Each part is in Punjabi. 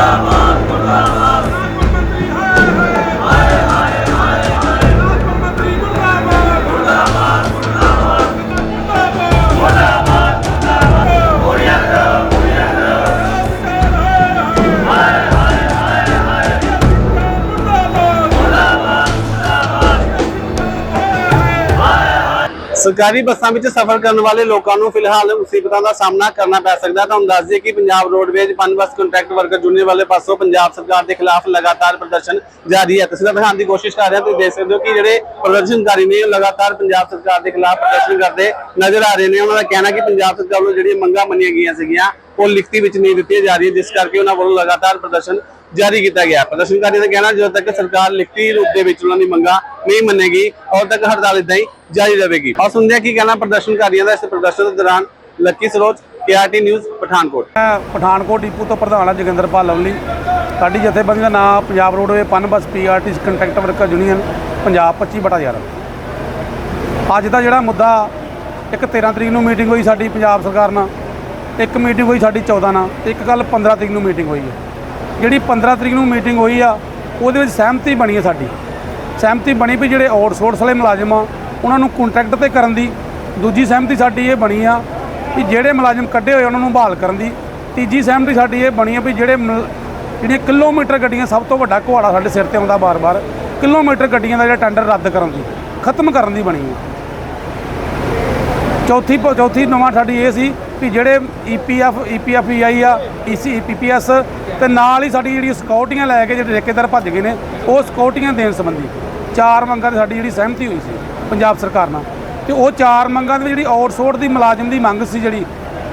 Mustafa ਸਰਕਾਰੀ ਬੱਸਾਂ ਵਿੱਚ ਸਫ਼ਰ ਕਰਨ ਵਾਲੇ ਲੋਕਾਂ ਨੂੰ ਫਿਲਹਾਲ ਮੁਸੀਬਤਾਂ ਦਾ ਸਾਹਮਣਾ ਕਰਨਾ ਪੈ ਸਕਦਾ ਤੁਹਾਨੂੰ ਦੱਸ ਦਈਏ ਕਿ ਪੰਜਾਬ ਰੋਡਵੇਜ਼ ਪਨ ਬੱਸ ਕੰਟਰੈਕਟ ਵਰਕਰ ਯੂਨੀਅਨ ਵਾਲੇ ਪਾਸੋਂ ਪੰਜਾਬ ਸਰਕਾਰ ਦੇ ਖਿਲਾਫ ਲਗਾਤਾਰ ਪ੍ਰਦਰਸ਼ਨ ਜਾਰੀ ਹੈ। ਤਸਵੀਰਾਂ ਦਿਖਾਉਣ ਦੀ ਕੋਸ਼ਿਸ਼ ਕਰ ਰਹੇ ਹਾਂ, ਤੁਸੀਂ ਦੇਖ ਸਕਦੇ ਹੋ ਕਿ ਜਿਹੜੇ ਪ੍ਰਦਰਸ਼ਨਕਾਰੀ ਨੇ ਲਗਾਤਾਰ ਪੰਜਾਬ ਸਰਕਾਰ ਦੇ ਖਿਲਾਫ ਪ੍ਰਦਰਸ਼ਨ ਕਰਦੇ ਨਜ਼ਰ ਆ ਰਹੇ ਨੇ। ਉਹਨਾਂ ਦਾ ਕਹਿਣਾ ਕਿ ਪੰਜਾਬ ਸਰਕਾਰ ਵੱਲੋਂ ਜਿਹੜੀਆਂ ਮੰਗਾਂ ਮੰਨੀਆਂ ਗਈਆਂ ਸੀਗੀਆਂ, ਉਹ ਲਿਖਤੀ ਵਿੱਚ ਨਹੀਂ ਦਿੱਤੀਆਂ ਜਾ ਰਹੀਆਂ, ਜਿਸ ਕਰਕੇ ਉਹਨਾਂ ਵੱਲੋਂ ਲਗਾਤਾਰ ਪ੍ਰਦਰਸ਼ਨ ਜਾਰੀ ਕੀਤਾ ਗਿਆ। ਪ੍ਰਦਰਸ਼ਨਕਾਰੀਆਂ ਦਾ ਕਹਿਣਾ, ਜਦੋਂ ਤੱਕ ਸਰਕਾਰ ਲਿਖਤੀ ਰੂਪ ਦੇ ਵਿੱਚ ਉਹਨਾਂ ਦੀ ਮੰਗਾਂ ਨਹੀਂ ਮੰਨੇਗੀ, ਉਦੋਂ ਤੱਕ ਹੜਤਾਲ ਇਦਾਂ ਹੀ ਜਾਰੀ ਰਹੇਗੀ। ਆਓ ਸੁਣਦੇ ਹਾਂ ਕੀ ਕਹਿਣਾ ਪ੍ਰਦਰਸ਼ਨਕਾਰੀਆਂ ਦਾ ਇਸ ਪ੍ਰਦਰਸ਼ਨ ਦੇ ਦੌਰਾਨ? Lucky Saroj KRT news Pathankot. ਮੈਂ ਪਠਾਨਕੋਟ ਡਿਪੂ ਤੋਂ ਪ੍ਰਧਾਨ ਹਾਂ, ਜੋਗਿੰਦਰਪਾਲ ਲਵਲੀ। ਸਾਡੀ ਜਥੇਬੰਦੀ ਦਾ ਨਾਮ Punjab roadway PUNBUS PRT contract worker union Punjab 25 ਬਟਾ 11 ਅੱਜ ਦਾ ਜਿਹੜਾ ਮੁੱਦਾ, ਇੱਕ 13 ਤਰੀਕ ਨੂੰ ਮੀਟਿੰਗ ਹੋਈ ਸਾਡੀ ਪੰਜਾਬ ਸਰਕਾਰ ਨਾਲ, ਇੱਕ ਮੀਟਿੰਗ ਹੋਈ ਸਾਡੀ 14 ਨਾਲ, ਇੱਕ ਕੱਲ 15 ਤਰੀਕ ਨੂੰ ਮੀਟਿੰਗ ਹੋਈ ਹੈ। ਜਿਹੜੀ 15 ਤਰੀਕ ਨੂੰ ਮੀਟਿੰਗ ਹੋਈ ਆ, ਉਹਦੇ ਵਿੱਚ ਸਹਿਮਤੀ ਬਣੀ ਹੈ ਸਾਡੀ। ਸਹਿਮਤੀ ਬਣੀ ਵੀ ਜਿਹੜੇ ਆਊਟਸੋਰਸ ਵਾਲੇ ਮੁਲਾਜ਼ਮ ਆ, ਉਹਨਾਂ ਨੂੰ ਕੰਟਰੈਕਟ ਤੇ ਕਰਨ ਦੀ। ਦੂਜੀ ਸਹਿਮਤੀ ਸਾਡੀ ਇਹ ਬਣੀ ਆ ਕਿ ਜਿਹੜੇ ਮੁਲਾਜ਼ਮ ਕੱਢੇ ਹੋਏ ਉਹਨਾਂ ਨੂੰ ਬਹਾਲ ਕਰਨ ਦੀ। ਤੀਜੀ ਸਹਿਮਤੀ ਸਾਡੀ ਇਹ ਬਣੀ ਆ ਵੀ ਜਿਹੜੇ ਮੁਲ- ਜਿਹੜੀਆਂ ਕਿਲੋਮੀਟਰ ਗੱਡੀਆਂ ਸਭ ਤੋਂ ਵੱਡਾ ਘੁਆੜਾ ਸਾਡੇ ਸਿਰ ਤੇ ਆਉਂਦਾ ਬਾਰ-ਬਾਰ, ਕਿਲੋਮੀਟਰ ਗੱਡੀਆਂ ਦਾ ਜਿਹੜਾ ਟੈਂਡਰ ਰੱਦ ਕਰਨ ਦੀ, ਖਤਮ ਕਰਨ ਦੀ ਬਣੀ ਹੈ ਚੌਥੀ ਪ- ਚੌਥੀ ਨਵਾਂ ਸਾਡੀ ਇਹ ਸੀ ਕਿ ਜਿਹੜੇ E ਈਪੀਐਫ ਈਪੀਐਫ ਆ E ਈਸੀ, ਪੀਪੀਐਸ ਤੇ ਨਾਲ ਹੀ ਸਾਡੀ ਜਿਹੜੀ ਸਿਕਿਉਰਟੀਆਂ ਲੈ ਕੇ ਜਿਹੜੇ ਠੇਕੇਦਾਰ ਭੱਜ ਗਏ ਨੇ, ਉਹ ਸਿਕਿਉਰਟੀਆਂ ਦੇਣ ਸੰਬੰਧੀ ਚਾਰ ਮੰਗਾਂ 'ਤੇ ਸਾਡੀ ਜਿਹੜੀ ਸਹਿਮਤੀ ਹੋਈ ਸੀ ਪੰਜਾਬ ਸਰਕਾਰ ਨਾਲ। ਤੇ ਉਹ ਚਾਰ ਮੰਗਾਂ ਦੇ ਜਿਹੜੀ ਆਊਟਸੋਰਸ ਦੀ ਮੁਲਾਜ਼ਮ ਦੀ ਮੰਗ ਸੀ ਜਿਹੜੀ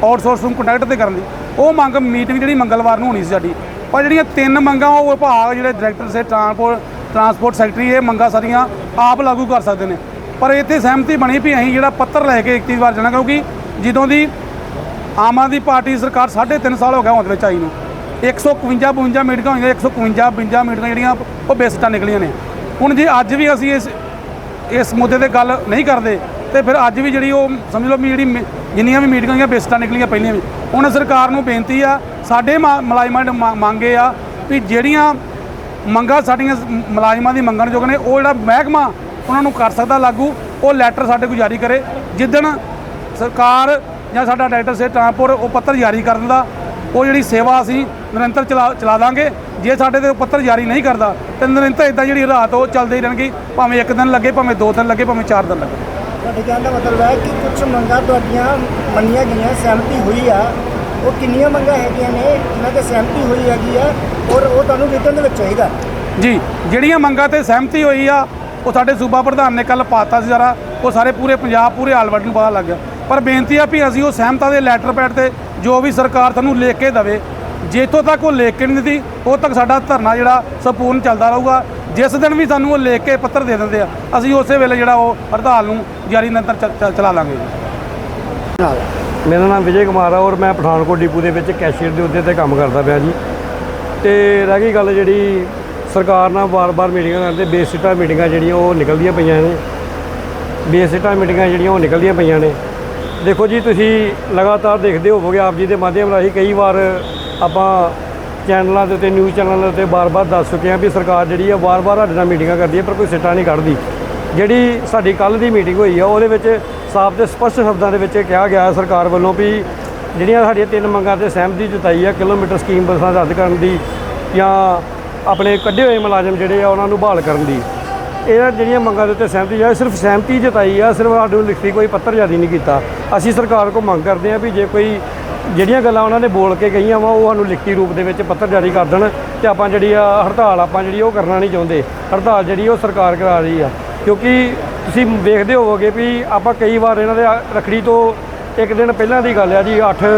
ਆਊਟਸੋਰਸ ਨੂੰ ਕੰਟੈਕਟ ਤੇ ਕਰਨ ਦੀ, ਉਹ ਮੰਗ ਮੀਟਿੰਗ ਜਿਹੜੀ ਮੰਗਲਵਾਰ ਨੂੰ ਹੋਣੀ ਸੀ ਸਾਡੀ। ਪਰ ਜਿਹੜੀਆਂ ਤਿੰਨ ਮੰਗਾਂ, ਉਹ ਵਿਭਾਗ ਜਿਹੜੇ ਡਾਇਰੈਕਟਰ ਸੇ ਟਰਾਂਸਪੋਰਟ ਟਰਾਂਸਪੋਰਟ ਸੈਕਟਰੀ, ਇਹ ਮੰਗਾਂ ਸਾਰੀਆਂ ਆਪ ਲਾਗੂ ਕਰ ਸਕਦੇ ਨੇ। ਪਰ ਇੱਥੇ ਸਹਿਮਤੀ ਬਣੀ ਵੀ ਅਸੀਂ ਜਿਹੜਾ ਪੱਤਰ ਲੈ ਕੇ 21 ਵਾਰ ਜਾਣਾ, ਕਿਉਂਕਿ ਜਦੋਂ ਦੀ ਆਮ ਆਦਮੀ ਪਾਰਟੀ ਸਰਕਾਰ 3.5 ਸਾਲ ਹੋ ਗਿਆ ਹੋਂਦ ਵਿੱਚ ਆਈ ਨੂੰ। 151 52 ਮੀਟਿੰਗਾਂ ਹੋਈਆਂ 151 52 ਮੀਟਿੰਗਾਂ ਜਿਹੜੀਆਂ, ਉਹ ਬੇਸਟਾਂ ਨਿਕਲੀਆਂ ਨੇ। ਹੁਣ ਜੇ ਅੱਜ ਵੀ ਅਸੀਂ ਇਸ ਇਸ ਮੁੱਦੇ ਤੇ ਗੱਲ ਨਹੀਂ ਕਰਦੇ, ਤੇ ਫਿਰ ਅੱਜ ਵੀ ਜਿਹੜੀ ਉਹ, ਸਮਝ ਲਓ ਵੀ ਜਿਹੜੀ ਮੀ- ਜਿੰਨੀਆਂ ਵੀ ਮੀਟਿੰਗਾਂ ਹੋਈਆਂ ਬੇਸਟਾਂ ਨਿਕਲੀਆਂ ਪਹਿਲੀਆਂ ਵੀ। ਹੁਣ ਸਰਕਾਰ ਨੂੰ ਬੇਨਤੀ ਆ, ਸਾਡੇ ਮਾ- ਮੁਲਾਜ਼ਮਾਂ ਦੇ ਮੰਗ- ਮੰਗ ਇਹ ਆ ਵੀ ਜਿਹੜੀਆਂ ਮੰਗਾਂ ਸਾਡੀਆਂ ਸ- ਮੁਲਾਜ਼ਮਾਂ ਦੀ ਮੰਗਣ ਯੋਗ ਨੇ, ਉਹ ਜਿਹੜਾ ਮਹਿਕਮਾ ਉਹਨਾਂ ਨੂੰ ਕਰ ਸਕਦਾ ਲਾਗੂ, ਉਹ ਲੈਟਰ ਸਾਡੇ ਕੋਲ ਜਾਰੀ ਕਰੇ। ਜਿੱਦਣ ਸਰਕਾਰ ਜਾਂ ਸਾਡਾ ਡਾਇਰੈਕਟਰ ਸੇ ਟਰਾਂਸਪੋਰਟ ਉਹ ਪੱਤਰ ਜਾਰੀ ਕਰ ਦਿੰਦਾ। ਉਹ ਜਿਹੜੀ ਸੇਵਾ ਅਸੀਂ ਨਿਰੰਤਰ ਚਲਾ ਚਲਾ ਦਾਂਗੇ। ਜੇ ਸਾਡੇ ਤੇ ਪੱਤਰ ਜਾਰੀ ਨਹੀਂ ਕਰਦਾ ਤੇ ਨਿਰੰਤਰ ਇਦਾਂ ਜਿਹੜੀ ਰਾਤ ਉਹ ਚੱਲਦੇ ਹੀ ਰਹਿਣਗੇ। ਭਾਵੇਂ ਇੱਕ ਦਿਨ ਲੱਗੇ ਭਾਵੇਂ ਦੋ ਦਿਨ ਲੱਗੇ ਭਾਵੇਂ ਚਾਰ ਦਿਨ ਲੱਗੇ। ਤੁਹਾਡੇ ਕਹਿਣ ਦਾ ਮਤਲਬ ਹੈ ਕਿ ਕੁਝ ਮੰਗਾਂ ਤੁਹਾਡੀਆਂ ਮੰਨੀਆਂ ਗਈਆਂ ਸਹਿਮਤੀ ਹੋਈ ਆ। ਉਹ ਕਿੰਨੀਆਂ ਮੰਗਾਂ ਹੈਗੀਆਂ ਨੇ ਜਿਨ੍ਹਾਂ ਤੇ ਸਹਿਮਤੀ ਹੋਈ ਹੈਗੀ ਆ ਔਰ ਉਹ ਤੁਹਾਨੂੰ ਰਿਟਰਨ ਦੇ ਵਿੱਚ ਚਾਹੀਦਾ? ਜੀ ਜਿਹੜੀਆਂ ਮੰਗਾਂ ਤੇ ਸਹਿਮਤੀ ਹੋਈ ਆ ਉਹ ਸਾਡੇ ਸੂਬਾ ਪ੍ਰਧਾਨ ਨੇ ਕੱਲ ਪਾਤਾ ਸੀ ਜਰਾ ਉਹ ਸਾਰੇ ਪੂਰੇ ਪੰਜਾਬ ਪੂਰੇ ਆਲਵਰਡ ਨੂੰ ਪਤਾ ਲੱਗ ਗਿਆ। ਪਰ ਬੇਨਤੀ ਆ ਵੀ ਅਸੀਂ ਉਹ ਸਹਿਮਤਾ ਦੇ ਲੈਟਰ ਪੈਡ ਤੇ ਜੋ ਵੀ ਸਰਕਾਰ ਤੁਹਾਨੂੰ ਲਿਖ ਕੇ ਦੇਵੇ ਜਿੱਥੋਂ ਤੱਕ ਉਹ ਲਿਖ ਕੇ ਨਹੀਂ ਦਿੱਤੀ ਉਹ ਤੱਕ ਸਾਡਾ ਧਰਨਾ ਜਿਹੜਾ ਸੰਪੂਰਨ ਚੱਲਦਾ ਰਹੂਗਾ। ਜਿਸ ਦਿਨ ਵੀ ਸਾਨੂੰ ਉਹ ਲਿਖ ਕੇ ਪੱਤਰ ਦੇ ਦਿੰਦੇ ਆ, ਅਸੀਂ ਉਸੇ ਵੇਲੇ ਜਿਹੜਾ ਉਹ ਹੜਤਾਲ ਨੂੰ ਜਾਰੀ ਨਿਰੰਤਰ ਚਲਾ ਲਾਂਗੇ ਨਾਲ ਮੇਰਾ ਨਾਮ ਵਿਜੇ ਕੁਮਾਰ ਆ ਔਰ ਮੈਂ ਪਠਾਨਕੋਟ ਡਿਪੂ ਦੇ ਵਿੱਚ ਕੈਸ਼ੀਅਰ ਦੇ ਅਹੁਦੇ ਤੇ ਕੰਮ ਕਰਦਾ ਪਿਆ ਜੀ। ਤੇ ਰਹਿ ਗਈ ਗੱਲ ਜਿਹੜੀ ਸਰਕਾਰ ਨਾਲ ਵਾਰ-ਵਾਰ ਮੀਟਿੰਗਾਂ ਕਰਦੇ, ਬੇਸਿਟਾ ਮੀਟਿੰਗਾਂ ਜਿਹੜੀਆਂ ਉਹ ਨਿਕਲਦੀਆਂ ਪਈਆਂ ਨੇ। ਬੇਸਿਟਾ ਮੀਟਿੰਗਾਂ ਜਿਹੜੀਆਂ ਉਹ ਨਿਕਲਦੀਆਂ ਪਈਆਂ ਨੇ। ਦੇਖੋ ਜੀ, ਤੁਸੀਂ ਲਗਾਤਾਰ ਦੇਖਦੇ ਹੋਵੋਗੇ ਆਪ ਜੀ ਦੇ ਮਾਧਿਅਮ ਰਾਹੀਂ ਕਈ ਵਾਰ ਆਪਾਂ ਚੈਨਲਾਂ ਦੇ ਉੱਤੇ ਨਿਊਜ਼ ਚੈਨਲਾਂ ਦੇ ਉੱਤੇ ਬਾਰ-ਬਾਰ ਦੱਸ ਚੁੱਕੇ ਹਾਂ ਵੀ ਸਰਕਾਰ ਜਿਹੜੀ ਆ ਵਾਰ-ਵਾਰ ਸਾਡੇ ਨਾਲ ਮੀਟਿੰਗਾਂ ਕਰਦੀ ਹੈ, ਪਰ ਕੋਈ ਸਿੱਟਾ ਨਹੀਂ ਕੱਢਦੀ। ਜਿਹੜੀ ਸਾਡੀ ਕੱਲ ਦੀ ਮੀਟਿੰਗ ਹੋਈ ਆ, ਉਹਦੇ ਵਿੱਚ ਸਾਫ਼ ਤੇ ਸਪਸ਼ਟ ਸ਼ਬਦਾਂ ਦੇ ਵਿੱਚ ਕਿਹਾ ਗਿਆ ਸਰਕਾਰ ਵੱਲੋਂ ਵੀ ਜਿਹੜੀਆਂ ਸਾਡੀਆਂ ਤਿੰਨ ਮੰਗਾਂ ਤੇ ਸਹਿਮਤੀ ਜਤਾਈ ਆ, ਕਿਲੋਮੀਟਰ ਸਕੀਮ ਬੱਸਾਂ ਰੱਦ ਕਰਨ ਦੀ ਜਾਂ ਆਪਣੇ ਕੱਢੇ ਹੋਏ ਮੁਲਾਜ਼ਮ ਜਿਹੜੇ ਆ, ਉਹਨਾਂ ਨੂੰ ਬਹਾਲ ਕਰਨ ਦੀ। ਇਹਨਾਂ ਜਿਹੜੀਆਂ ਮੰਗਾਂ ਦੇ ਉੱਤੇ ਸਹਿਮਤੀ ਆ, ਸਿਰਫ ਸਹਿਮਤੀ ਜਤਾਈ ਆ, ਸਿਰਫ ਸਾਨੂੰ ਲਿਖਤੀ ਕੋਈ ਪੱਤਰ ਜਾਰੀ ਨਹੀਂ ਕੀਤਾ। ਅਸੀਂ ਸਰਕਾਰ ਕੋਲ ਮੰਗ ਕਰਦੇ ਆ ਵੀ ਜੇ ਕੋਈ ਜਿਹੜੀਆਂ ਗੱਲਾਂ ਉਹਨਾਂ ਨੇ ਬੋਲ ਕੇ ਕਹੀਆਂ ਵਾ, ਉਹ ਸਾਨੂੰ ਲਿਖਤੀ ਰੂਪ ਦੇ ਵਿੱਚ ਪੱਤਰ ਜਾਰੀ ਕਰ ਦੇਣ ਤੇ ਆਪਾਂ ਜਿਹੜੀ ਆ ਹੜਤਾਲ, ਆਪਾਂ ਜਿਹੜੀ ਉਹ ਕਰਨਾ ਨਹੀਂ ਚਾਹੁੰਦੇ। ਹੜਤਾਲ ਜਿਹੜੀ ਉਹ ਸਰਕਾਰ ਕਰਾ ਰਹੀ ਆ। ਕਿਉਂਕਿ ਤੁਸੀਂ ਵੇਖਦੇ ਹੋਵੋਗੇ ਵੀ ਆਪਾਂ ਕਈ ਵਾਰ ਇਹਨਾਂ ਦੇ ਰਖੜੀ ਤੋਂ ਇੱਕ ਦਿਨ ਪਹਿਲਾਂ ਦੀ ਗੱਲ ਆ ਜੀ 8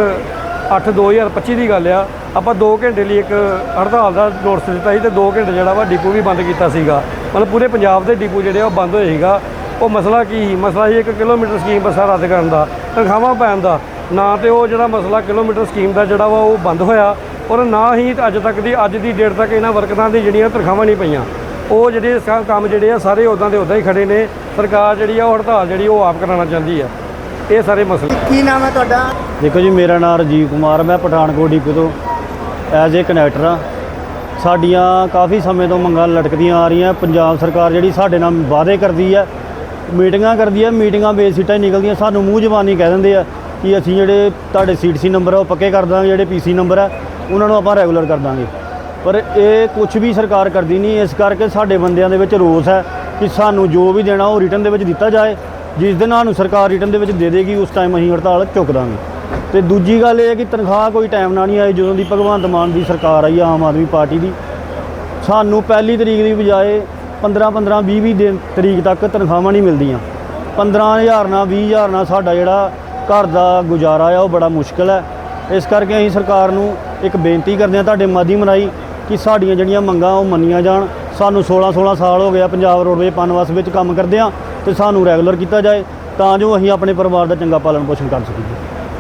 8 2025 ਦੀ ਗੱਲ ਆ। ਆਪਾਂ 2 ਘੰਟੇ ਲਈ ਇੱਕ ਹੜਤਾਲ ਦਾ ਨੋਟਿਸ ਦਿੱਤਾ ਸੀ ਤੇ 2 ਘੰਟੇ ਜਿਹੜਾ ਵਾ ਡਿਪੂ ਵੀ ਬੰਦ ਕੀਤਾ ਸੀਗਾ। ਮਤਲਬ ਪੂਰੇ ਪੰਜਾਬ ਦੇ ਡਿਪੂ ਜਿਹੜੇ ਆ ਉਹ ਬੰਦ ਹੋਏ ਸੀਗਾ। ਉਹ ਮਸਲਾ ਕੀ ਸੀ? ਮਸਲਾ ਸੀ 1 ਕਿਲੋਮੀਟਰ ਸਕੀਮ ਬੱਸਾਂ ਰੱਦ ਕਰਨ ਦਾ ਤਨਖਾਹਾਂ ਪੈਣ ਦਾ। ਨਾ ਤੇ ਉਹ ਜਿਹੜਾ ਮਸਲਾ ਕਿਲੋਮੀਟਰ ਸਕੀਮ ਦਾ ਜਿਹੜਾ ਵਾ ਉਹ ਬੰਦ ਹੋਇਆ ਔਰ ਨਾ ਹੀ ਅੱਜ ਤੱਕ ਦੀ ਅੱਜ ਦੀ ਡੇਟ ਤੱਕ ਇਹਨਾਂ ਵਰਕਰਾਂ ਦੀ ਜਿਹੜੀਆਂ ਤਨਖਾਹਾਂ ਨਹੀਂ ਪਈਆਂ। ਉਹ ਜਿਹੜੇ ਕੰਮ ਜਿਹੜੇ ਆ ਸਾਰੇ ਉਦਾਂ ਦੇ ਉਦਾਂ ਹੀ ਖੜੇ ਨੇ। ਸਰਕਾਰ ਜਿਹੜੀ ਆ ਉਹ ਹੜਤਾਲ ਜਿਹੜੀ ਉਹ ਆਪ ਕਰਾਉਣਾ ਚਾਹੁੰਦੀ ਆ। ਇਹ ਸਾਰੇ ਮਸਲੇ। ਕੀ ਨਾਮ ਹੈ ਤੁਹਾਡਾ? ਦੇਖੋ ਜੀ ਮੇਰਾ ਨਾਮ ਰਾਜੀਵ ਕੁਮਾਰ ਮੈਂ ਪਠਾਨਕੋਟ ਡਿਪੂ ਤੋਂ ਐਜ਼ ਏ ਕਨੈਕਟਰ ਆ ਸਾਡੀਆਂ ਕਾਫੀ ਸਮੇਂ ਤੋਂ ਮੰਗਾਂ ਲਟਕਦੀਆਂ ਆ ਰਹੀਆਂ। ਪੰਜਾਬ ਸਰਕਾਰ ਜਿਹੜੀ ਸਾਡੇ ਨਾਲ ਵਾਅਦੇ ਕਰਦੀ ਹੈ, ਮੀਟਿੰਗਾਂ ਕਰਦੀ ਹੈ, ਮੀਟਿੰਗਾਂ ਬੇਸਿੱਟਾਂ ਹੀ ਨਿਕਲਦੀਆਂ। ਸਾਨੂੰ ਮੂੰਹ ਜ਼ਬਾਨੀ ਕਹਿ ਦਿੰਦੇ ਆ ਕਿ ਅਸੀਂ ਜਿਹੜੇ ਤੁਹਾਡੇ ਸੀਟਸੀ ਨੰਬਰ ਆ, ਉਹ ਪੱਕੇ ਕਰ ਦਾਂਗੇ, ਜਿਹੜੇ ਪੀਸੀ ਨੰਬਰ ਆ, ਉਹਨਾਂ ਨੂੰ ਆਪਾਂ ਰੈਗੂਲਰ ਕਰ ਦਾਂਗੇ। ਪਰ ਇਹ ਕੁਝ ਵੀ ਸਰਕਾਰ ਕਰਦੀ ਨਹੀਂ, ਇਸ ਕਰਕੇ ਸਾਡੇ ਬੰਦਿਆਂ ਦੇ ਵਿੱਚ ਰੋਸ ਹੈ ਕਿ ਸਾਨੂੰ ਜੋ ਵੀ ਦੇਣਾ ਉਹ ਰਿਟਰਨ ਦੇ ਵਿੱਚ ਦਿੱਤਾ ਜਾਏ। ਜਿਸ ਦਿਨ ਸਾਨੂੰ ਸਰਕਾਰ ਰਿਟਰਨ ਦੇ ਵਿੱਚ ਦੇ ਦੇਗੀ, ਉਸ ਟਾਈਮ ਅਸੀਂ ਹੜਤਾਲ ਚੁੱਕ ਦਾਂਗੇ। ਤੇ ਦੂਜੀ ਗੱਲ ਇਹ ਹੈ ਕਿ ਤਨਖਾਹ ਕੋਈ ਟਾਈਮ ਨਾਲ ਨਹੀਂ ਆਈ, ਜਦੋਂ ਦੀ ਭਗਵੰਤ ਮਾਨ ਦੀ ਸਰਕਾਰ ਆਈ ਆ, ਆਮ ਆਦਮੀ ਪਾਰਟੀ ਦੀ। ਸਾਨੂੰ ਪਹਿਲੀ ਤਰੀਕ ਦੀ ਬਜਾਏ 15 15 20 20 ਦਿਨ ਤਰੀਕ ਤੱਕ ਤਨਖਾਹਾਂ ਨਹੀਂ ਮਿਲਦੀਆਂ। 15000 ਨਾਲ 20000 ਨਾਲ ਸਾਡਾ ਜਿਹੜਾ ਘਰ ਦਾ ਗੁਜ਼ਾਰਾ ਆ, ਉਹ ਬੜਾ ਮੁਸ਼ਕਲ ਹੈ। ਇਸ ਕਰਕੇ ਅਸੀਂ ਸਰਕਾਰ ਨੂੰ ਇੱਕ ਬੇਨਤੀ ਕਰਦੇ ਹਾਂ ਤੁਹਾਡੇ ਮਾਧਿਅਮ ਰਾਹੀਂ ਕਿ ਸਾਡੀਆਂ ਜਿਹੜੀਆਂ ਮੰਗਾਂ ਉਹ ਮੰਨੀਆਂ ਜਾਣ। ਸਾਨੂੰ 16 16 ਸਾਲ ਹੋ ਗਿਆ ਪੰਜਾਬ ਰੋਡਵੇਜ਼ ਪਨਬਸ ਵਿੱਚ ਕੰਮ ਕਰਦੇ ਹਾਂ ਤੇ ਸਾਨੂੰ ਰੈਗੂਲਰ ਕੀਤਾ ਜਾਏ, ਤਾਂ ਜੋ ਅਸੀਂ ਆਪਣੇ ਪਰਿਵਾਰ ਦਾ ਚੰਗਾ ਪਾਲਣ ਪੋਸ਼ਣ ਕਰ ਸਕੀਏ।